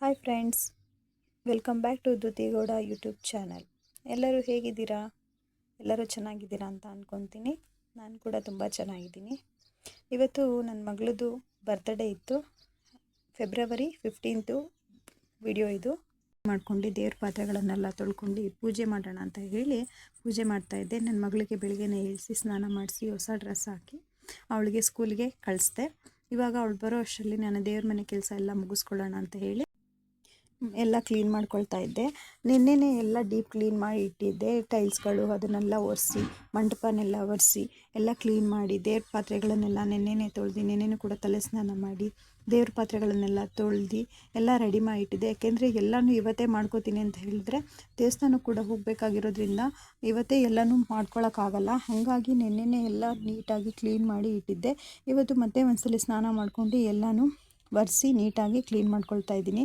Hi friends welcome back to Duthigowda YouTube channel ಎಲ್ಲರೂ ಹೇಗಿದ್ದೀರಾ? ಎಲ್ಲರೂ ಚೆನ್ನಾಗಿದ್ದೀರಾ ಅಂತ ಅಂದ್ಕೊತೀನಿ ನಾನು ಕೂಡ ತುಂಬ ಚೆನ್ನಾಗಿದ್ದೀನಿ. ಇವತ್ತು ನನ್ನ ಮಗಳದು ಬರ್ತ್ಡೇ ಇತ್ತು. ಫೆಬ್ರವರಿ ಫಿಫ್ಟೀನ್ತು ವಿಡಿಯೋ ಇದು. ಮಾಡ್ಕೊಂಡು ದೇವ್ರ ಪಾತ್ರೆಗಳನ್ನೆಲ್ಲ ತೊಳ್ಕೊಂಡು ಪೂಜೆ ಮಾಡೋಣ ಅಂತ ಹೇಳಿ ಪೂಜೆ ಮಾಡ್ತಾಯಿದ್ದೆ ನನ್ನ ಮಗಳಿಗೆ ಬೆಳಿಗ್ಗೆನೇ ಇಳಿಸಿ ಸ್ನಾನ ಮಾಡಿಸಿ ಹೊಸ ಡ್ರೆಸ್ ಹಾಕಿ ಅವಳಿಗೆ ಸ್ಕೂಲ್ಗೆ ಕಳಿಸ್ದೆ. ಇವಾಗ ಅವಳು ಬರೋ ಅಷ್ಟರಲ್ಲಿ ನಾನು ದೇವ್ರ ಮನೆ ಕೆಲಸ ಎಲ್ಲ ಮುಗಿಸ್ಕೊಳ್ಳೋಣ ಅಂತ ಹೇಳಿ ಎಲ್ಲ ಕ್ಲೀನ್ ಮಾಡ್ಕೊಳ್ತಾ ಇದ್ದೆ. ನಿನ್ನೆನೇ ಎಲ್ಲ ಡೀಪ್ ಕ್ಲೀನ್ ಮಾಡಿ ಇಟ್ಟಿದ್ದೆ. ಟೈಲ್ಸ್ಗಳು ಅದನ್ನೆಲ್ಲ ಒರೆಸಿ, ಮಂಟಪನೆಲ್ಲ ಒರೆಸಿ ಎಲ್ಲ ಕ್ಲೀನ್ ಮಾಡಿ ದೇವ್ರ ಪಾತ್ರೆಗಳನ್ನೆಲ್ಲ ನೆನ್ನೆನೇ ತೊಳೆದು, ನೆನ್ನೆನೂ ಕೂಡ ತಲೆ ಸ್ನಾನ ಮಾಡಿ ದೇವ್ರ ಪಾತ್ರೆಗಳನ್ನೆಲ್ಲ ತೊಳೆದು ಎಲ್ಲ ರೆಡಿ ಮಾಡಿ ಇಟ್ಟಿದ್ದೆ ಯಾಕೆಂದರೆ ಎಲ್ಲನೂ ಇವತ್ತೇ ಮಾಡ್ಕೋತೀನಿ ಅಂತ ಹೇಳಿದ್ರೆ ದೇವಸ್ಥಾನಕ್ಕೆ ಕೂಡ ಹೋಗಬೇಕಾಗಿರೋದ್ರಿಂದ ಇವತ್ತೇ ಎಲ್ಲನೂ ಮಾಡ್ಕೊಳ್ಳೋಕ್ಕಾಗಲ್ಲ ಹಾಗಾಗಿ ನೆನ್ನೆನೇ ಎಲ್ಲ ನೀಟಾಗಿ ಕ್ಲೀನ್ ಮಾಡಿ ಇಟ್ಟಿದ್ದೆ. ಇವತ್ತು ಮತ್ತೆ ಒಂದ್ಸಲಿ ಸ್ನಾನ ಮಾಡಿಕೊಂಡು ಎಲ್ಲನೂ ಒರೆಸಿ ನೀಟಾಗಿ ಕ್ಲೀನ್ ಮಾಡ್ಕೊಳ್ತಾ ಇದ್ದೀನಿ.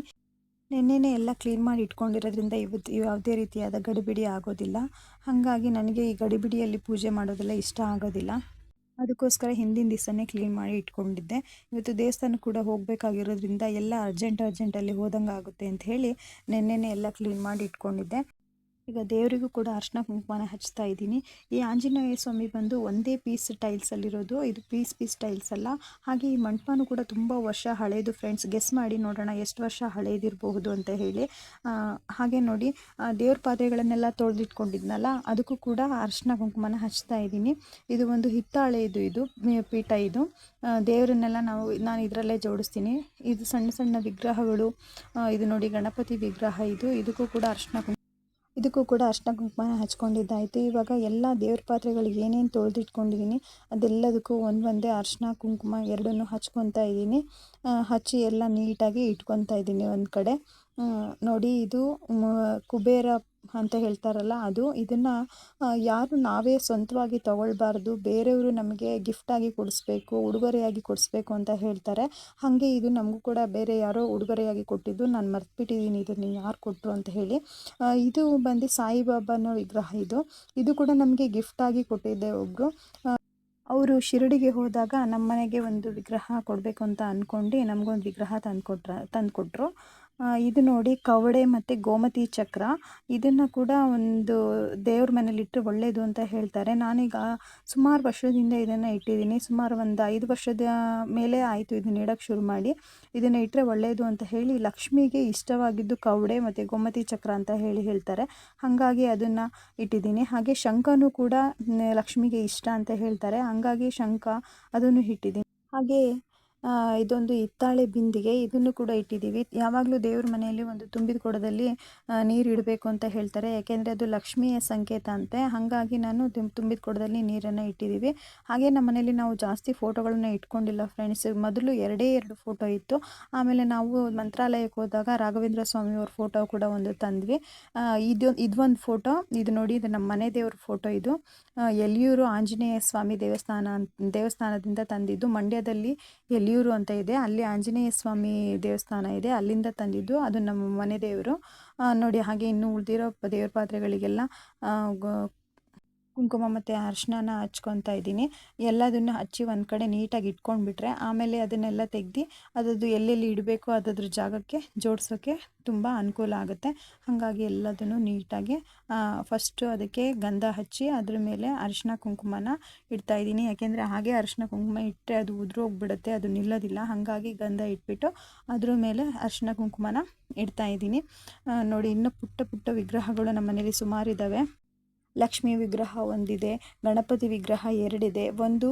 ನೆನ್ನೆನೇ ಎಲ್ಲ ಕ್ಲೀನ್ ಮಾಡಿ ಇಟ್ಕೊಂಡಿರೋದ್ರಿಂದ ಇವತ್ತು ಯಾವುದೇ ರೀತಿಯಾದ ಗಡಿಬಿಡಿ ಆಗೋದಿಲ್ಲ. ಹಾಗಾಗಿ ನನಗೆ ಈ ಗಡಿಬಿಡಿಯಲ್ಲಿ ಪೂಜೆ ಮಾಡೋದೆಲ್ಲ ಇಷ್ಟ ಆಗೋದಿಲ್ಲ. ಅದಕ್ಕೋಸ್ಕರ ಹಿಂದಿನ ದಿವಸನೇ ಕ್ಲೀನ್ ಮಾಡಿ ಇಟ್ಕೊಂಡಿದ್ದೆ. ಇವತ್ತು ದೇವಸ್ಥಾನ ಕೂಡ ಹೋಗಬೇಕಾಗಿರೋದ್ರಿಂದ ಎಲ್ಲ ಅರ್ಜೆಂಟ್ ಅರ್ಜೆಂಟಲ್ಲಿ ಹೋದಂಗೆ ಆಗುತ್ತೆ ಅಂತ ಹೇಳಿ ನೆನ್ನೆನೇ ಎಲ್ಲ ಕ್ಲೀನ್ ಮಾಡಿ ಇಟ್ಕೊಂಡಿದ್ದೆ. ಈಗ ದೇವರಿಗೂ ಕೂಡ ಅರ್ಶಿನ ಕುಂಕುಮನ ಹಚ್ತಾ ಇದ್ದೀನಿ. ಈ ಆಂಜನೇಯ ಸ್ವಾಮಿ ಬಂದು ಒಂದೇ ಪೀಸ್ ಟೈಲ್ಸಲ್ಲಿರೋದು ಇದು ಪೀಸ್ ಪೀಸ್ ಟೈಲ್ಸ್ ಅಲ್ಲ. ಹಾಗೆ ಈ ಮಂಟಪನೂ ಕೂಡ ತುಂಬ ವರ್ಷ ಹಳೆಯದು ಫ್ರೆಂಡ್ಸ್ ಗೆಸ್ ಮಾಡಿ ನೋಡೋಣ ಎಷ್ಟು ವರ್ಷ ಹಳೆಯದಿರಬಹುದು ಅಂತ ಹೇಳಿ. ಹಾಗೆ ನೋಡಿ ದೇವ್ರ ಪಾತ್ರೆಗಳನ್ನೆಲ್ಲ ತೊಳೆದಿಟ್ಕೊಂಡಿದ್ನಲ್ಲ, ಅದಕ್ಕೂ ಕೂಡ ಅರ್ಶಿನ ಕುಂಕುಮನ ಹಚ್ತಾ ಇದ್ದೀನಿ. ಇದು ಒಂದು ಹಿತ್ತಾಳೆ ಇದು ಇದು ಪೀಠ ಇದು. ದೇವರನ್ನೆಲ್ಲ ನಾವು, ನಾನು ಇದರಲ್ಲೇ ಜೋಡಿಸ್ತೀನಿ. ಇದು ಸಣ್ಣ ಸಣ್ಣ ವಿಗ್ರಹಗಳು. ಇದು ನೋಡಿ ಗಣಪತಿ ವಿಗ್ರಹ ಇದು. ಇದಕ್ಕೂ ಕೂಡ ಅರ್ಶಿನ ಇದಕ್ಕೂ ಕೂಡ ಅರ್ಶಿನ ಕುಂಕುಮನ ಹಚ್ಕೊಂಡಿದ್ದಾಯಿತು. ಇವಾಗ ಎಲ್ಲ ದೇವ್ರ ಪಾತ್ರೆಗಳಿಗೆ ಏನೇನು ತೊಳೆದಿಟ್ಕೊಂಡಿದ್ದೀನಿ, ಅದೆಲ್ಲದಕ್ಕೂ ಒಂದೊಂದೇ ಒಂದೇ ಅರ್ಶಿನ ಕುಂಕುಮ ಎರಡನ್ನು ಹಚ್ಕೊತಾ ಇದ್ದೀನಿ. ಹಚ್ಚಿ ಎಲ್ಲ ನೀಟಾಗಿ ಇಟ್ಕೊತಾ ಇದ್ದೀನಿ ಒಂದು ಕಡೆ. ನೋಡಿ ಇದು ಕುಬೇರ ಅಂತ ಹೇಳ್ತಾರಲ್ಲ, ಅದು ಇದನ್ನು ಯಾರು ನಾವೇ ಸ್ವಂತವಾಗಿ ತಗೊಳ್ಬಾರ್ದು, ಬೇರೆಯವರು ನಮಗೆ ಗಿಫ್ಟಾಗಿ ಕೊಡಿಸ್ಬೇಕು, ಉಡುಗೊರೆಯಾಗಿ ಕೊಡಿಸ್ಬೇಕು ಅಂತ ಹೇಳ್ತಾರೆ. ಹಾಗೆ ಇದು ನಮಗೂ ಕೂಡ ಬೇರೆ ಯಾರೋ ಉಡುಗೊರೆಯಾಗಿ ಕೊಟ್ಟಿದ್ದು, ನಾನು ಮರ್ತುಬಿಟ್ಟಿದ್ದೀನಿ ಇದನ್ನು ಯಾರು ಕೊಟ್ಟರು ಅಂತ ಹೇಳಿ. ಇದು ಬಂದು ಸಾಯಿಬಾಬಾನ ವಿಗ್ರಹ ಇದು. ಇದು ಕೂಡ ನಮಗೆ ಗಿಫ್ಟಾಗಿ ಕೊಟ್ಟಿದ್ದೆ ಒಬ್ಬರು ಅವರು ಶಿರಡಿಗೆ ಹೋದಾಗ ನಮ್ಮ ಮನೆಗೆ ಒಂದು ವಿಗ್ರಹ ಕೊಡಬೇಕು ಅಂತ ಅಂದ್ಕೊಂಡು ನಮಗೊಂದು ವಿಗ್ರಹ ತಂದು ಕೊಟ್ರ ತಂದು ಕೊಟ್ಟರು ಇದು ನೋಡಿ ಕವಡೆ ಮತ್ತು ಗೋಮತಿ ಚಕ್ರ. ಇದನ್ನು ಕೂಡ ಒಂದು ದೇವ್ರ ಮನೇಲಿಟ್ಟರೆ ಒಳ್ಳೆಯದು ಅಂತ ಹೇಳ್ತಾರೆ. ನಾನೀಗ ಸುಮಾರು ವರ್ಷದಿಂದ ಇದನ್ನು ಇಟ್ಟಿದ್ದೀನಿ. ಸುಮಾರು ಒಂದು ಐದು ವರ್ಷದ ಮೇಲೆ ಆಯಿತು ಇದನ್ನ ಇಡೋಕ್ಕೆ ಶುರು ಮಾಡಿ. ಇದನ್ನು ಇಟ್ಟರೆ ಒಳ್ಳೆಯದು ಅಂತ ಹೇಳಿ ಲಕ್ಷ್ಮಿಗೆ ಇಷ್ಟವಾಗಿದ್ದು ಕವಡೆ ಮತ್ತು ಗೋಮತಿ ಚಕ್ರ ಅಂತ ಹೇಳಿ ಹೇಳ್ತಾರೆ. ಹಾಗಾಗಿ ಅದನ್ನು ಇಟ್ಟಿದ್ದೀನಿ. ಹಾಗೆ ಶಂಖನೂ ಕೂಡ ಲಕ್ಷ್ಮಿಗೆ ಇಷ್ಟ ಅಂತ ಹೇಳ್ತಾರೆ. ಹಾಗಾಗಿ ಶಂಖ ಅದನ್ನು ಇಟ್ಟಿದ್ದೀನಿ. ಹಾಗೆ ಇದೊಂದು ಹಿತ್ತಾಳೆ ಬಿಂದಿಗೆ. ಇದನ್ನು ಕೂಡ ಇಟ್ಟಿದ್ದೀವಿ. ಯಾವಾಗಲೂ ದೇವ್ರ ಮನೆಯಲ್ಲಿ ಒಂದು ತುಂಬಿದ ಕೊಡದಲ್ಲಿ ನೀರು ಇಡಬೇಕು ಅಂತ ಹೇಳ್ತಾರೆ. ಯಾಕೆಂದರೆ ಅದು ಲಕ್ಷ್ಮಿಯ ಸಂಕೇತ ಅಂತೆ. ಹಾಗಾಗಿ ನಾನು ತುಂಬಿದ ಕೊಡದಲ್ಲಿ ನೀರನ್ನು ಇಟ್ಟಿದ್ದೀವಿ. ಹಾಗೆ ನಮ್ಮ ಮನೇಲಿ ನಾವು ಜಾಸ್ತಿ ಫೋಟೋಗಳನ್ನ ಇಟ್ಕೊಂಡಿಲ್ಲ ಫ್ರೆಂಡ್ಸ್. ಮೊದಲು ಎರಡೇ ಎರಡು ಫೋಟೋ ಇತ್ತು. ಆಮೇಲೆ ನಾವು ಮಂತ್ರಾಲಯಕ್ಕೆ ಹೋದಾಗ ರಾಘವೇಂದ್ರ ಸ್ವಾಮಿಯವ್ರ ಫೋಟೋ ಕೂಡ ಒಂದು ತಂದ್ವಿ. ಇದು ಇದೊಂದು ಫೋಟೋ. ಇದು ನೋಡಿ, ಇದು ನಮ್ಮ ಮನೆ ದೇವ್ರ ಫೋಟೋ ಇದು. ಎಲಿಯೂರು ಆಂಜನೇಯ ಸ್ವಾಮಿ ದೇವಸ್ಥಾನ, ದೇವಸ್ಥಾನದಿಂದ ತಂದಿದ್ದು. ಮಂಡ್ಯದಲ್ಲಿ ಎಲ್ಲಿ ಯಡಿಯೂರು ಅಂತ ಇದೆ. ಅಲ್ಲಿ ಆಂಜನೇಯ ಸ್ವಾಮಿ ದೇವಸ್ಥಾನ ಇದೆ. ಅಲ್ಲಿಂದ ತಂದಿದ್ದು ಅದು ನಮ್ಮ ಮನೆ ದೇವರು. ನೋಡಿ ಹಾಗೆ ಇನ್ನು ಉಳಿದಿರೋ ದೇವ್ರ ಪಾತ್ರೆಗಳಿಗೆಲ್ಲ ಕುಂಕುಮ ಮತ್ತು ಅರ್ಶಿನ ಹಚ್ಕೊತಾ ಇದ್ದೀನಿ. ಎಲ್ಲದನ್ನು ಹಚ್ಚಿ ಒಂದು ಕಡೆ ನೀಟಾಗಿ ಇಟ್ಕೊಂಡ್ಬಿಟ್ರೆ ಆಮೇಲೆ ಅದನ್ನೆಲ್ಲ ತೆಗ್ದು ಅದರದ್ದು ಎಲ್ಲೆಲ್ಲಿ ಇಡಬೇಕು ಅದದ್ರ ಜಾಗಕ್ಕೆ ಜೋಡಿಸೋಕ್ಕೆ ತುಂಬ ಅನುಕೂಲ ಆಗುತ್ತೆ. ಹಾಗಾಗಿ ಎಲ್ಲದನ್ನು ನೀಟಾಗಿ ಫಸ್ಟು ಅದಕ್ಕೆ ಗಂಧ ಹಚ್ಚಿ ಅದ್ರ ಮೇಲೆ ಅರಿಶಿನ ಕುಂಕುಮನ ಇಡ್ತಾ ಇದ್ದೀನಿ. ಯಾಕೆಂದರೆ ಹಾಗೆ ಅರಿಶಿನ ಕುಂಕುಮ ಇಟ್ಟರೆ ಅದು ಉದುರೋಗ್ಬಿಡುತ್ತೆ, ಅದು ನಿಲ್ಲೋದಿಲ್ಲ. ಹಾಗಾಗಿ ಗಂಧ ಇಟ್ಬಿಟ್ಟು ಅದ್ರ ಮೇಲೆ ಅರಿಶಿನ ಕುಂಕುಮನ ಇಡ್ತಾ ಇದ್ದೀನಿ. ನೋಡಿ, ಇನ್ನೂ ಪುಟ್ಟ ಪುಟ್ಟ ವಿಗ್ರಹಗಳು ನಮ್ಮ ಮನೇಲಿ ಸುಮಾರಿದ್ದಾವೆ ಲಕ್ಷ್ಮಿ ವಿಗ್ರಹ ಒಂದಿದೆ, ಗಣಪತಿ ವಿಗ್ರಹ ಎರಡಿದೆ, ಒಂದು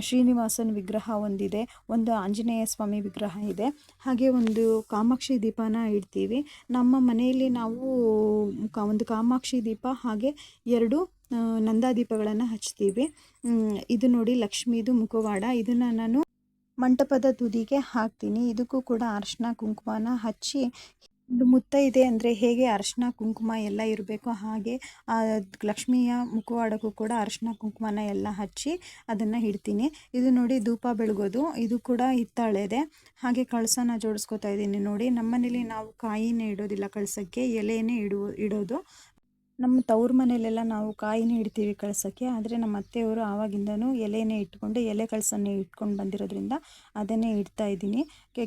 ಶ್ರೀನಿವಾಸನ ವಿಗ್ರಹ ಒಂದಿದೆ, ಒಂದು ಆಂಜನೇಯ ಸ್ವಾಮಿ ವಿಗ್ರಹ ಇದೆ. ಹಾಗೆ ಒಂದು ಕಾಮಾಕ್ಷಿ ದೀಪನ ಇಡ್ತೀವಿ. ನಮ್ಮ ಮನೆಯಲ್ಲಿ ನಾವು ಒಂದು ಕಾಮಾಕ್ಷಿ ದೀಪ ಹಾಗೆ ಎರಡು ನಂದಾ ದೀಪಗಳನ್ನು ಹಚ್ತೀವಿ. ಇದು ನೋಡಿ ಲಕ್ಷ್ಮೀದು ಮುಖವಾಡ. ಇದನ್ನು ನಾನು ಮಂಟಪದ ತುದಿಗೆ ಹಾಕ್ತೀನಿ. ಇದಕ್ಕೂ ಕೂಡ ಅರ್ಶಿನ, ಕುಂಕುಮನ ಹಚ್ಚಿ ಮುತ್ತೈದೆ ಅಂದರೆ ಹೇಗೆ ಅರಶಿನ, ಕುಂಕುಮ ಎಲ್ಲ ಇರಬೇಕು ಹಾಗೆ ಲಕ್ಷ್ಮಿಯ ಮುಖವಾಡಕ್ಕೂ ಕೂಡ ಅರಶಿನ, ಕುಂಕುಮನ ಎಲ್ಲ ಹಚ್ಚಿ ಅದನ್ನು ಇಡ್ತೀನಿ. ಇದು ನೋಡಿ ಧೂಪ ಬೆಳಗೋದು, ಇದು ಕೂಡ ಹಿತ್ತಾಳೆದೆ. ಹಾಗೆ ಕಳಸನ ಜೋಡಿಸ್ಕೋತಾ ಇದ್ದೀನಿ ನೋಡಿ. ನಮ್ಮನೇಲಿ ನಾವು ಕಾಯಿನೇ ಇಡೋದಿಲ್ಲ ಕಳಸಕ್ಕೆ ಎಲೆಯೇ ಇಡುವ ಇಡೋದು. ನಮ್ಮ ತವ್ರ ಮನೆಯಲ್ಲೆಲ್ಲ ನಾವು ಕಾಯಿನೇ ಇಡ್ತೀವಿ ಕಳಸಕ್ಕೆ, ಆದರೆ ನಮ್ಮ ಅತ್ತೆಯವರು ಆವಾಗಿಂದನೂ ಎಲೆನೇ ಇಟ್ಕೊಂಡು, ಎಲೆ ಕಳಸನ್ನೇ ಇಟ್ಕೊಂಡು ಬಂದಿರೋದ್ರಿಂದ ಅದನ್ನೇ ಇಡ್ತಾ ಇದ್ದೀನಿ.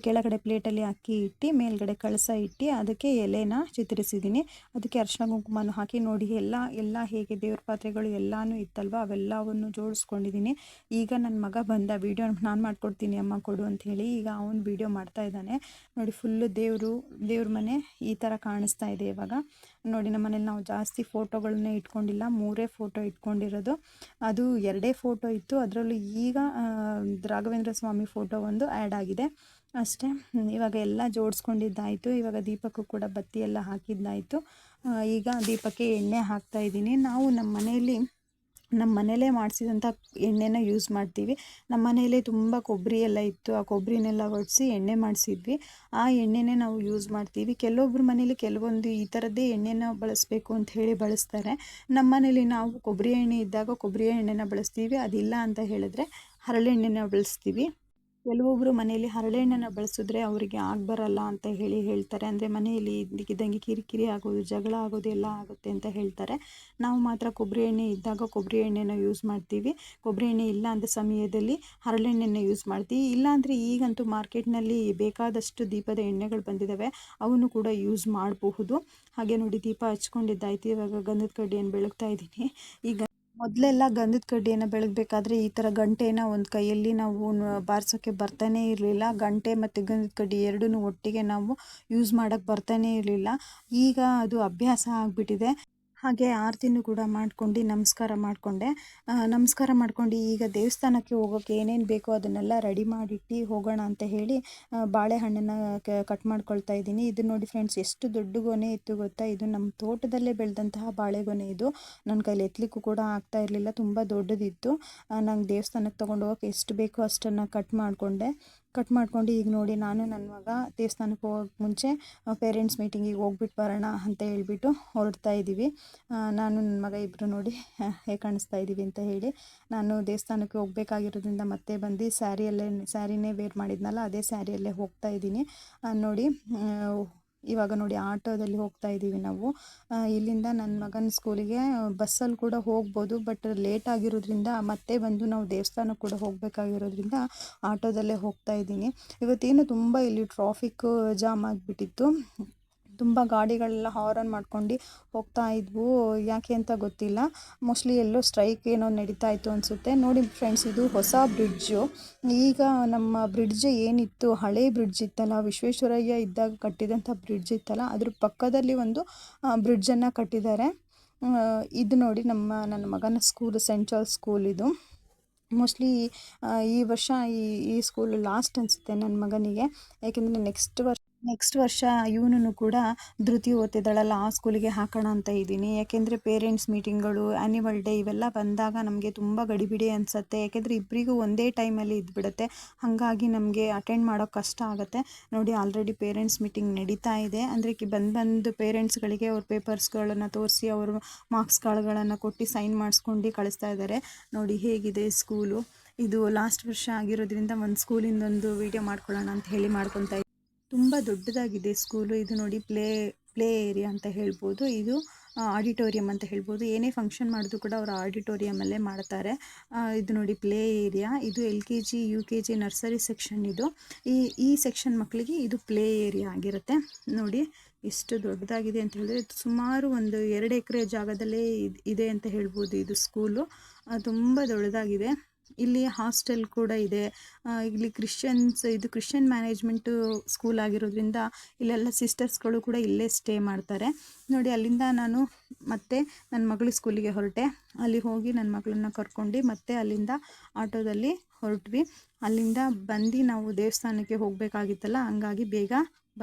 ಕೆಳಗಡೆ ಪ್ಲೇಟಲ್ಲಿ ಅಕ್ಕಿ ಇಟ್ಟು, ಮೇಲ್ಗಡೆ ಕಳಸ ಇಟ್ಟು ಅದಕ್ಕೆ ಎಲೆನ ಚಿತ್ರಿಸಿದ್ದೀನಿ. ಅದಕ್ಕೆ ಅರ್ಶಿನ ಕುಂಕುಮನ ಹಾಕಿ ನೋಡಿ, ಎಲ್ಲ ಎಲ್ಲ ಹೇಗೆ ದೇವ್ರ ಪಾತ್ರೆಗಳು ಎಲ್ಲನೂ ಇತ್ತಲ್ವ? ಅವೆಲ್ಲವನ್ನು ಜೋಡಿಸ್ಕೊಂಡಿದ್ದೀನಿ. ಈಗ ನನ್ನ ಮಗ ಬಂದ ವೀಡಿಯೋ ನಾನು ಮಾಡ್ಕೊಡ್ತೀನಿ, ಅಮ್ಮ ಕೊಡು ಅಂತ ಈಗ ಅವನು ವೀಡಿಯೋ ಮಾಡ್ತಾ ಇದ್ದಾನೆ. ನೋಡಿ ಫುಲ್ಲು ದೇವರು, ದೇವ್ರ ಮನೆ ಈ ಥರ ಕಾಣಿಸ್ತಾ ಇದೆ ಇವಾಗ. ನೋಡಿ ನಮ್ಮ ಮನೇಲಿ ನಾವು ಜಾಸ್ತಿ ಫೋಟೋಗಳನ್ನೇ ಇಟ್ಕೊಂಡಿಲ್ಲ, ಮೂರೇ ಫೋಟೋ ಇಟ್ಕೊಂಡಿರೋದು. ಅದು ಎರಡೇ ಫೋಟೋ ಇತ್ತು. ಅದರಲ್ಲೂ ಈಗ ರಾಘವೇಂದ್ರ ಸ್ವಾಮಿ ಫೋಟೋ ಒಂದು ಆ್ಯಡ್ ಆಗಿದೆ. ಅಷ್ಟೇ. ಇವಾಗ ಎಲ್ಲ ಜೋಡಿಸ್ಕೊಂಡಿದ್ದಾಯಿತು. ಇವಾಗ ದೀಪಕ್ಕೂ ಕೂಡ ಬತ್ತಿ ಎಲ್ಲ ಹಾಕಿದ್ದಾಯಿತು. ಈಗ ದೀಪಕ್ಕೆ ಎಣ್ಣೆ ಹಾಕ್ತಾ ಇದ್ದೀನಿ. ನಾವು ನಮ್ಮ ಮನೆಯಲ್ಲಿ, ನಮ್ಮ ಮನೇಲೇ ಮಾಡಿಸಿದಂಥ ಎಣ್ಣೆನ ಯೂಸ್ ಮಾಡ್ತೀವಿ. ನಮ್ಮ ಮನೇಲಿ ತುಂಬ ಕೊಬ್ಬರಿ ಎಲ್ಲ ಇತ್ತು. ಆ ಕೊಬ್ಬರಿನೆಲ್ಲ ಒಡಿಸಿ ಎಣ್ಣೆ ಮಾಡಿಸಿದ್ವಿ. ಆ ಎಣ್ಣೆನೇ ನಾವು ಯೂಸ್ ಮಾಡ್ತೀವಿ. ಕೆಲವೊಬ್ರ ಮನೇಲಿ ಕೆಲವೊಂದು ಈ ಥರದ್ದೇ ಎಣ್ಣೆನ ಬಳಸಬೇಕು ಅಂತ ಹೇಳಿ ಬಳಸ್ತಾರೆ. ನಮ್ಮ ಮನೇಲಿ ನಾವು ಕೊಬ್ಬರಿ ಎಣ್ಣೆ ಇದ್ದಾಗ ಕೊಬ್ಬರಿ ಎಣ್ಣೆನ ಬಳಸ್ತೀವಿ. ಅದಿಲ್ಲ ಅಂತ ಹೇಳಿದ್ರೆ ಹರಳೆಣ್ಣೆನ ಬಳಸ್ತೀವಿ. ಕೆಲವೊಬ್ಬರು ಮನೆಯಲ್ಲಿ ಹರಳೆಣ್ಣೆನ ಬಳಸಿದ್ರೆ ಅವರಿಗೆ ಆಗಬರಲ್ಲ ಅಂತ ಹೇಳಿ ಹೇಳ್ತಾರೆ. ಅಂದರೆ ಮನೆಯಲ್ಲಿ ಇದ್ದಕ್ಕಿದ್ದಂಗೆ ಕಿರಿಕಿರಿ ಆಗೋದು, ಜಗಳ ಆಗೋದು ಎಲ್ಲ ಆಗುತ್ತೆ ಅಂತ ಹೇಳ್ತಾರೆ. ನಾವು ಮಾತ್ರ ಕೊಬ್ಬರಿ ಎಣ್ಣೆ ಇದ್ದಾಗ ಕೊಬ್ಬರಿ ಎಣ್ಣೆನ ಯೂಸ್ ಮಾಡ್ತೀವಿ. ಕೊಬ್ಬರಿ ಎಣ್ಣೆ ಇಲ್ಲ ಅಂದ ಸಮಯದಲ್ಲಿ ಹರಳೆಣ್ಣೆನ ಯೂಸ್ ಮಾಡ್ತೀವಿ. ಇಲ್ಲಾಂದರೆ ಈಗಂತೂ ಮಾರ್ಕೆಟ್ನಲ್ಲಿ ಬೇಕಾದಷ್ಟು ದೀಪದ ಎಣ್ಣೆಗಳು ಬಂದಿದ್ದಾವೆ ಅವನ್ನು ಕೂಡ ಯೂಸ್ ಮಾಡಬಹುದು. ಹಾಗೆ ನೋಡಿ ದೀಪ ಹಚ್ಕೊಂಡಿದ್ದಾಯ್ತು ಇವಾಗ ಗಂಧದ ಕಡ್ಡಿಯನ್ನು ಬೆಳಗ್ತಾ ಇದ್ದೀನಿ. ಈಗ ಮೊದಲೆಲ್ಲ ಗಂಧದ ಕಡ್ಡಿಯನ್ನು ಬೆಳಗಬೇಕಾದ್ರೆ ಈ ಥರ ಗಂಟೆನ ಒಂದು ಕೈಯಲ್ಲಿ ನಾವು ಬಾರಿಸೋಕ್ಕೆ ಬರ್ತಾನೆ ಇರಲಿಲ್ಲ. ಗಂಟೆ ಮತ್ತು ಗಂಧದ ಕಡ್ಡಿ ಎರಡನ್ನೂ ಒಟ್ಟಿಗೆ ನಾವು ಯೂಸ್ ಮಾಡೋಕ್ಕೆ ಬರ್ತಾನೆ ಇರಲಿಲ್ಲ. ಈಗ ಅದು ಅಭ್ಯಾಸ ಆಗಿಬಿಟ್ಟಿದೆ. ಹಾಗೆ ಆರತಿನೂ ಕೂಡ ಮಾಡ್ಕೊಂಡು ನಮಸ್ಕಾರ ಮಾಡಿಕೊಂಡೆ. ನಮಸ್ಕಾರ ಮಾಡ್ಕೊಂಡು ಈಗ ದೇವಸ್ಥಾನಕ್ಕೆ ಹೋಗೋಕ್ಕೆ ಏನೇನು ಬೇಕೋ ಅದನ್ನೆಲ್ಲ ರೆಡಿ ಮಾಡಿಟ್ಟು ಹೋಗೋಣ ಅಂತ ಹೇಳಿ ಬಾಳೆಹಣ್ಣನ್ನು ಕಟ್ ಮಾಡ್ಕೊಳ್ತಾ ಇದ್ದೀನಿ. ಇದು ನೋಡಿ ಫ್ರೆಂಡ್ಸ್, ಎಷ್ಟು ದೊಡ್ಡ ಗೊನೆ ಇತ್ತು ಗೊತ್ತಾ? ಇದು ನಮ್ಮ ತೋಟದಲ್ಲೇ ಬೆಳೆದಂತಹ ಬಾಳೆಗೊನೆ ಇದು. ನನ್ನ ಕೈಲಿ ಎತ್ತಲಿಕ್ಕೂ ಕೂಡ ಆಗ್ತಾ ಇರಲಿಲ್ಲ, ತುಂಬ ದೊಡ್ಡದಿತ್ತು. ನಂಗೆ ದೇವಸ್ಥಾನಕ್ಕೆ ತೊಗೊಂಡು ಹೋಗೋಕೆ ಎಷ್ಟು ಬೇಕೋ ಅಷ್ಟನ್ನು ಕಟ್ ಮಾಡಿಕೊಂಡೆ. ಕಟ್ ಮಾಡ್ಕೊಂಡು ಈಗ ನೋಡಿ ನಾನು ನನ್ನ ಮಗ ದೇವಸ್ಥಾನಕ್ಕೆ ಹೋಗೋಕ್ಕೆ ಮುಂಚೆ ಪೇರೆಂಟ್ಸ್ ಮೀಟಿಂಗಿಗೆ ಹೋಗ್ಬಿಟ್ಟು ಬರೋಣ ಅಂತ ಹೇಳ್ಬಿಟ್ಟು ಹೊರಡ್ತಾ ಇದ್ದೀವಿ. ನಾನು ನನ್ನ ಮಗ ಇಬ್ಬರು ನೋಡಿ ಹೇಗೆ ಕಾಣಿಸ್ತಾ ಇದ್ದೀವಿ ಅಂತ ಹೇಳಿ ನಾನು ದೇವಸ್ಥಾನಕ್ಕೆ ಹೋಗ್ಬೇಕಾಗಿರೋದ್ರಿಂದ ಮತ್ತೆ ಬಂದು ಸ್ಯಾರಿಯಲ್ಲೇ, ಸ್ಯಾರಿನೇ ವೇರ್ ಮಾಡಿದ್ನಲ್ಲ, ಅದೇ ಸ್ಯಾರಿಯಲ್ಲೇ ಹೋಗ್ತಾ ಇದ್ದೀನಿ. ನೋಡಿ ಇವಾಗ ನೋಡಿ ಆಟೋದಲ್ಲಿ ಹೋಗ್ತಾ ಇದ್ದೀವಿ ನಾವು. ಇಲ್ಲಿಂದ ನನ್ನ ಮಗನ ಸ್ಕೂಲಿಗೆ ಬಸ್ಸಲ್ಲಿ ಕೂಡ ಹೋಗ್ಬೋದು ಬಟ್ ಲೇಟ್ ಆಗಿರೋದ್ರಿಂದ ಮತ್ತೆ ಬಂದು ನಾವು ದೇವಸ್ಥಾನಕ್ಕೆ ಕೂಡ ಹೋಗಬೇಕಾಗಿರೋದ್ರಿಂದ ಆಟೋದಲ್ಲೇ ಹೋಗ್ತಾ ಇದ್ದೀನಿ. ಇವತ್ತೇನು ತುಂಬ ಇಲ್ಲಿ ಟ್ರಾಫಿಕ್ ಜಾಮ್ ಆಗಿಬಿಟ್ಟಿತ್ತು. ತುಂಬ ಗಾಡಿಗಳೆಲ್ಲ ಹಾರನ್ ಮಾಡ್ಕೊಂಡು ಹೋಗ್ತಾ ಇದ್ವು. ಯಾಕೆ ಅಂತ ಗೊತ್ತಿಲ್ಲ. ಮೋಸ್ಟ್ಲಿ ಎಲ್ಲೋ ಸ್ಟ್ರೈಕ್ ಏನೋ ನಡೀತಾ ಇತ್ತು ಅನಿಸುತ್ತೆ. ನೋಡಿ ಫ್ರೆಂಡ್ಸ್ ಇದು ಹೊಸ ಬ್ರಿಡ್ಜು ಈಗ ನಮ್ಮ ಬ್ರಿಡ್ಜ್ ಏನಿತ್ತು? ಹಳೆ ಬ್ರಿಡ್ಜ್ ಇತ್ತಲ್ಲ? ವಿಶ್ವೇಶ್ವರಯ್ಯ ಇದ್ದಾಗ ಕಟ್ಟಿದಂಥ ಬ್ರಿಡ್ಜ್ ಇತ್ತಲ್ಲ? ಅದ್ರ ಪಕ್ಕದಲ್ಲಿ ಒಂದು ಬ್ರಿಡ್ಜನ್ನು ಕಟ್ಟಿದ್ದಾರೆ. ಇದು ನೋಡಿ ನಮ್ಮ, ನನ್ನ ಮಗನ ಸ್ಕೂಲ್ ಸೆಂಟ್ ಚಲ್ ಸ್ಕೂಲ್ ಇದು. ಮೋಸ್ಟ್ಲಿ ಈ ವರ್ಷ ಈ ಈ ಸ್ಕೂಲ್ ಲಾಸ್ಟ್ ಅನಿಸುತ್ತೆ ನನ್ನ ಮಗನಿಗೆ. ಯಾಕೆಂದರೆ ನೆಕ್ಸ್ಟ್ ವರ್ಷ ನೆಕ್ಸ್ಟ್ ವರ್ಷ ಇವನು ಕೂಡ ಧೃತಿ ಓದ್ತಿದ್ದಾಳಲ್ಲ, ಆ ಸ್ಕೂಲಿಗೆ ಹಾಕೋಣ ಅಂತ ಇದ್ದೀನಿ. ಯಾಕೆಂದರೆ ಪೇರೆಂಟ್ಸ್ ಮೀಟಿಂಗ್ಗಳು ಆ್ಯನಿವಲ್ ಡೇ ಇವೆಲ್ಲ ಬಂದಾಗ ನಮಗೆ ತುಂಬ ಗಡಿಬಿಡಿ ಅನಿಸುತ್ತೆ. ಯಾಕೆಂದರೆ ಇಬ್ಬರಿಗೂ ಒಂದೇ ಟೈಮಲ್ಲಿ ಇದ್ಬಿಡುತ್ತೆ. ಹಾಗಾಗಿ ನಮಗೆ ಅಟೆಂಡ್ ಮಾಡೋಕ್ಕೆ ಕಷ್ಟ ಆಗುತ್ತೆ. ನೋಡಿ ಆಲ್ರೆಡಿ ಪೇರೆಂಟ್ಸ್ ಮೀಟಿಂಗ್ ನಡೀತಾ ಇದೆ. ಅಂದರೆ ಕಿ, ಬಂದು ಬಂದು ಪೇರೆಂಟ್ಸ್ಗಳಿಗೆ ಅವ್ರ ಪೇಪರ್ಸ್ಗಳನ್ನು ತೋರಿಸಿ, ಅವರು ಕಾರ್ಡ್ಗಳನ್ನು ಕೊಟ್ಟು ಸೈನ್ ಮಾಡಿಸ್ಕೊಂಡು ಕಳಿಸ್ತಾ ಇದ್ದಾರೆ ನೋಡಿ, ಹೇಗಿದೆ ಸ್ಕೂಲು ಇದು ಲಾಸ್ಟ್ ವರ್ಷ ಆಗಿರೋದ್ರಿಂದ ಒಂದು ಸ್ಕೂಲಿಂದೊಂದು ವೀಡಿಯೋ ಮಾಡ್ಕೊಳ್ಳೋಣ ಅಂತ ಹೇಳಿ ಮಾಡ್ಕೊತಾ ತುಂಬ ದೊಡ್ಡದಾಗಿದೆ ಸ್ಕೂಲು ಇದು ನೋಡಿ ಪ್ಲೇ ಪ್ಲೇ ಏರಿಯಾ ಅಂತ ಹೇಳ್ಬೋದು. ಇದು ಆಡಿಟೋರಿಯಂ ಅಂತ ಹೇಳ್ಬೋದು. ಏನೇ ಫಂಕ್ಷನ್ ಮಾಡಿದ್ರು ಕೂಡ ಅವರು ಆಡಿಟೋರಿಯಮಲ್ಲೇ ಮಾಡ್ತಾರೆ. ಇದು ನೋಡಿ ಪ್ಲೇ ಏರಿಯಾ ಇದು L K G U K G nursery section ಇದು. ಈ ಈ ಸೆಕ್ಷನ್ ಮಕ್ಕಳಿಗೆ ಇದು ಪ್ಲೇ ಏರಿಯಾ ಆಗಿರುತ್ತೆ. ನೋಡಿ ಎಷ್ಟು ದೊಡ್ಡದಾಗಿದೆ ಅಂತ ಹೇಳಿದ್ರೆ ಸುಮಾರು ಒಂದು ಎರಡು ಎಕರೆ ಜಾಗದಲ್ಲೇ ಇದೆ ಅಂತ ಹೇಳ್ಬೋದು ಇದು ಸ್ಕೂಲು ತುಂಬ ದೊಡ್ಡದಾಗಿದೆ. ಇಲ್ಲಿ ಹಾಸ್ಟೆಲ್ ಕೂಡ ಇದೆ. ಇಲ್ಲಿ ಕ್ರಿಶ್ಚಿಯನ್ಸ್, ಇದು ಕ್ರಿಶ್ಚಿಯನ್ ಮ್ಯಾನೇಜ್ಮೆಂಟು ಸ್ಕೂಲ್ ಆಗಿರೋದ್ರಿಂದ ಇಲ್ಲೆಲ್ಲ ಸಿಸ್ಟರ್ಸ್ಗಳು ಕೂಡ ಇಲ್ಲೇ ಸ್ಟೇ ಮಾಡ್ತಾರೆ. ನೋಡಿ, ಅಲ್ಲಿಂದ ನಾನು ಮತ್ತೆ ನನ್ನ ಮಗಳ ಸ್ಕೂಲಿಗೆ ಹೊರಟೆ. ಅಲ್ಲಿ ಹೋಗಿ ನನ್ನ ಮಗಳನ್ನ ಕರ್ಕೊಂಡು ಮತ್ತೆ ಅಲ್ಲಿಂದ ಆಟೋದಲ್ಲಿ ಹೊರಟ್ವಿ. ಅಲ್ಲಿಂದ ಬಂದು ನಾವು ದೇವಸ್ಥಾನಕ್ಕೆ ಹೋಗಬೇಕಾಗಿತ್ತಲ್ಲ, ಹಂಗಾಗಿ ಬೇಗ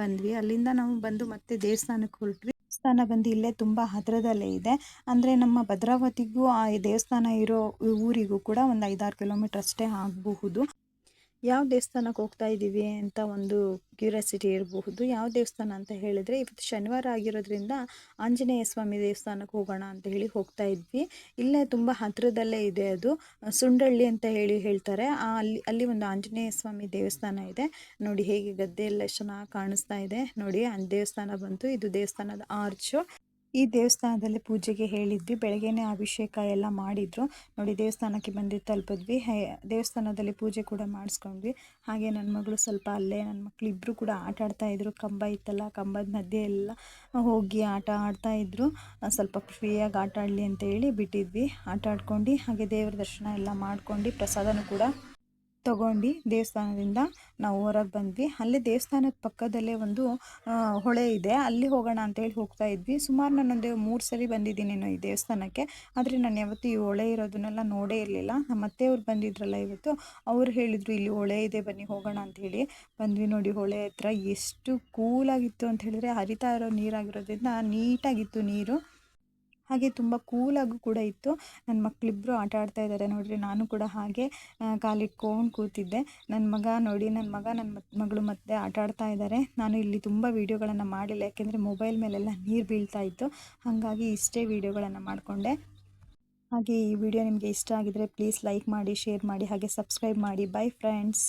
ಬಂದ್ವಿ. ಅಲ್ಲಿಂದ ನಾವು ಬಂದು ಮತ್ತೆ ದೇವಸ್ಥಾನಕ್ಕೆ ಹೊರಟ್ವಿ. ದೇವಸ್ಥಾನ ಬಂದು ಇಲ್ಲೇ ತುಂಬ ಹತ್ತಿರದಲ್ಲೇ ಇದೆ. ಅಂದರೆ ನಮ್ಮ ಭದ್ರಾವತಿಗೂ ಆ ದೇವಸ್ಥಾನ ಇರೋ ಊರಿಗೂ ಕೂಡ ಒಂದು ಐದಾರು ಕಿಲೋಮೀಟರ್ ಅಷ್ಟೇ ಆಗಬಹುದು. ಯಾವ ದೇವಸ್ಥಾನಕ್ಕೆ ಹೋಗ್ತಾ ಇದ್ದೀವಿ ಅಂತ ಒಂದು ಕ್ಯೂರಿಯಾಸಿಟಿ ಇರಬಹುದು. ಯಾವ ದೇವಸ್ಥಾನ ಅಂತ ಹೇಳಿದರೆ, ಇವತ್ತು ಶನಿವಾರ ಆಗಿರೋದ್ರಿಂದ ಆಂಜನೇಯ ಸ್ವಾಮಿ ದೇವಸ್ಥಾನಕ್ಕೆ ಹೋಗೋಣ ಅಂತ ಹೇಳಿ ಹೋಗ್ತಾ ಇದ್ವಿ. ಇಲ್ಲೇ ತುಂಬ ಹತ್ತಿರದಲ್ಲೇ ಇದೆ ಅದು. ಸುಂಡಳ್ಳಿ ಅಂತ ಹೇಳಿ ಹೇಳ್ತಾರೆ. ಅಲ್ಲಿ ಅಲ್ಲಿ ಒಂದು ಆಂಜನೇಯ ಸ್ವಾಮಿ ದೇವಸ್ಥಾನ ಇದೆ. ನೋಡಿ ಹೇಗೆ ಗದ್ದೆ ಎಲ್ಲ ಚೆನ್ನಾಗಿ ಕಾಣಿಸ್ತಾ ಇದೆ. ನೋಡಿ ದೇವಸ್ಥಾನ ಬಂತು. ಇದು ದೇವಸ್ಥಾನದ ಆರ್ಚು. ಈ ದೇವಸ್ಥಾನದಲ್ಲಿ ಪೂಜೆಗೆ ಹೇಳಿದ್ವಿ, ಬೆಳಗ್ಗೆನೇ ಅಭಿಷೇಕ ಎಲ್ಲ ಮಾಡಿದ್ರು. ನೋಡಿ, ದೇವಸ್ಥಾನಕ್ಕೆ ಬಂದು ತಲುಪಿದ್ವಿ. ದೇವಸ್ಥಾನದಲ್ಲಿ ಪೂಜೆ ಕೂಡ ಮಾಡಿಸ್ಕೊಂಡ್ವಿ. ಹಾಗೆ ನನ್ನ ಮಗಳು ಸ್ವಲ್ಪ ಅಲ್ಲೇ, ನನ್ನ ಮಕ್ಳು ಇಬ್ಬರು ಕೂಡ ಆಟ ಆಡ್ತಾ ಇದ್ರು. ಕಂಬ ಇತ್ತಲ್ಲ, ಕಂಬದ ಮಧ್ಯೆ ಎಲ್ಲ ಹೋಗಿ ಆಟ ಆಡ್ತಾ ಇದ್ರು. ಸ್ವಲ್ಪ ಫ್ರೀಯಾಗಿ ಆಟ ಆಡಲಿ ಅಂತ ಹೇಳಿ ಬಿಟ್ಟಿದ್ವಿ. ಆಟ ಆಡ್ಕೊಂಡು ಹಾಗೆ ದೇವರ ದರ್ಶನ ಎಲ್ಲ ಮಾಡ್ಕೊಂಡು ಪ್ರಸಾದನೂ ಕೂಡ ತಗೊಂಡು ದೇವಸ್ಥಾನದಿಂದ ನಾವು ಹೊರಗೆ ಬಂದ್ವಿ. ಅಲ್ಲೇ ದೇವಸ್ಥಾನದ ಪಕ್ಕದಲ್ಲೇ ಒಂದು ಹೊಳೆ ಇದೆ. ಅಲ್ಲಿ ಹೋಗೋಣ ಅಂತೇಳಿ ಹೋಗ್ತಾ ಇದ್ವಿ. ಸುಮಾರು ನಾನೊಂದು ಮೂರು ಸರಿ ಬಂದಿದ್ದೀನೇನೋ ಈ ದೇವಸ್ಥಾನಕ್ಕೆ. ಆದರೆ ನಾನು ಯಾವತ್ತೂ ಈ ಹೊಳೆ ಇರೋದನ್ನೆಲ್ಲ ನೋಡೇ ಇರಲಿಲ್ಲ. ನಮ್ಮ ಅತ್ತೆಯವ್ರು ಬಂದಿದ್ರಲ್ಲ ಇವತ್ತು, ಅವ್ರು ಹೇಳಿದರು ಇಲ್ಲಿ ಹೊಳೆ ಇದೆ, ಬನ್ನಿ ಹೋಗೋಣ ಅಂತ ಹೇಳಿ ಬಂದ್ವಿ ನೋಡಿ ಹೊಳೆ ಹತ್ರ. ಎಷ್ಟು ಕೂಲಾಗಿತ್ತು ಅಂತ ಹೇಳಿದ್ರೆ ಹರಿತಾ ಇರೋ ನೀರಾಗಿರೋದ್ರಿಂದ ನೀಟಾಗಿತ್ತು ನೀರು. ಹಾಗೆ ತುಂಬ ಕೂಲಾಗೂ ಕೂಡ ಇತ್ತು. ನನ್ನ ಮಕ್ಕಳಿಬ್ಬರು ಆಟ ಆಡ್ತಾ ಇದ್ದಾರೆ ನೋಡಿರಿ, ನಾನು ಕೂಡ ಹಾಗೆ ಕಾಲಿಟ್ಕೊಂಡು ಕೂತಿದ್ದೆ. ನನ್ನ ಮಗ ನೋಡಿ ನನ್ನ ಮಗ ನನ್ನ ಮಗಳು ಮತ್ತೆ ಆಟ ಆಡ್ತಾ ಇದ್ದಾರೆ ನಾನು ಇಲ್ಲಿ ತುಂಬ ವೀಡಿಯೋಗಳನ್ನು ಮಾಡಿಲ್ಲ, ಯಾಕೆಂದರೆ ಮೊಬೈಲ್ ಮೇಲೆಲ್ಲ ನೀರು ಬೀಳ್ತಾ ಇತ್ತು. ಹಾಗಾಗಿ ಇಷ್ಟೇ ವೀಡಿಯೋಗಳನ್ನು ಮಾಡಿಕೊಂಡೆ. ಹಾಗೆ ಈ ವಿಡಿಯೋ ನಿಮಗೆ ಇಷ್ಟ ಆಗಿದರೆ ಪ್ಲೀಸ್ ಲೈಕ್ ಮಾಡಿ ಶೇರ್ ಮಾಡಿ, ಹಾಗೆ ಸಬ್ಸ್ಕ್ರೈಬ್ ಮಾಡಿ. By friends